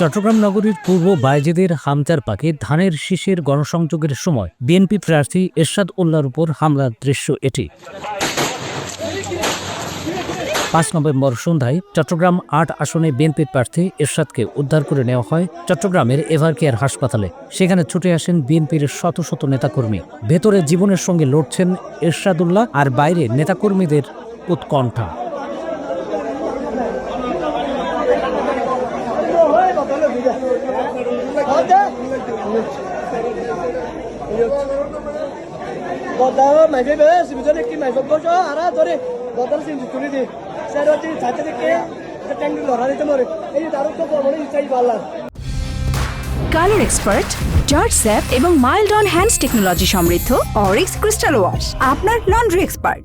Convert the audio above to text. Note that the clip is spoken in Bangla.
চট্টগ্রাম নগরীর পূর্ব বায়েজিদের হামচার পাকে ধানের শীষের গণসংযোগের সময় বিএনপি প্রার্থী এরশাদ উল্লাহর উপর হামলার দৃশ্য এটি। পাঁচ নভেম্বর সন্ধ্যায় চট্টগ্রাম আট আসনে বিএনপির প্রার্থী এরশাদকে উদ্ধার করে নেওয়া হয় চট্টগ্রামের এভারকেয়ার হাসপাতালে। সেখানে ছুটে আসেন বিএনপির শত শত নেতাকর্মী। ভেতরে জীবনের সঙ্গে লড়ছেন এরশাদুল্লাহ আর বাইরে নেতাকর্মীদের উৎকণ্ঠা। কালার এক্সপার্ট জর্জ স্যাপ এবং মাইল্ড অন হ্যান্ডস টেকনোলজি সমৃদ্ধ অরিক্স ক্রিস্টাল ওয়াশ, আপনার লন্ড্রি এক্সপার্ট।